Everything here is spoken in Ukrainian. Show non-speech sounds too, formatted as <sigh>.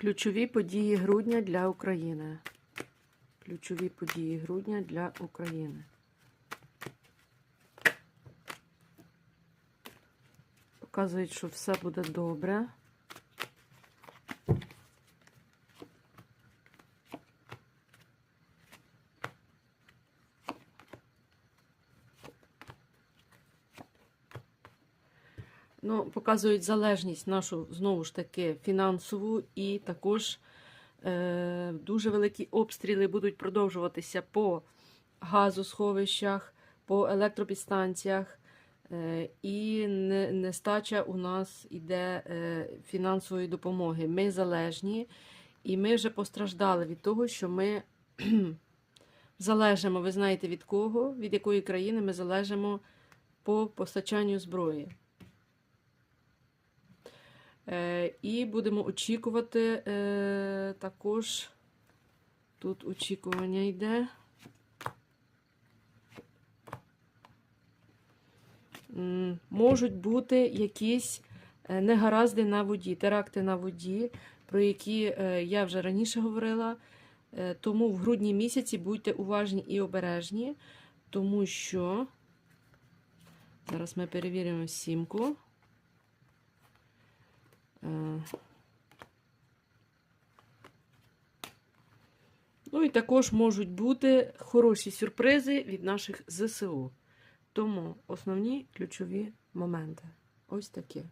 Ключові події грудня для України. Ключові події грудня для України. Показують, що все буде добре. Ну, показують залежність нашу, знову ж таки, фінансову, і також е, дуже великі обстріли будуть продовжуватися по газосховищах, по електропідстанціях. Е, і не, нестача у нас іде е, фінансової допомоги. Ми залежні, і ми вже постраждали від того, що ми <clears throat> залежимо, ви знаєте від кого, від якої країни ми залежимо по постачанню зброї. Е, і будемо очікувати е, також. Тут очікування йде. Можуть бути якісь е, негаразди на воді, теракти на воді, про які я вже раніше говорила. Тому в грудні місяці будьте уважні і обережні, тому що зараз ми перевіримо сімку. Ну і також можуть бути хороші сюрпризи від наших ЗСУ. Тому основні ключові моменти. Ось такі.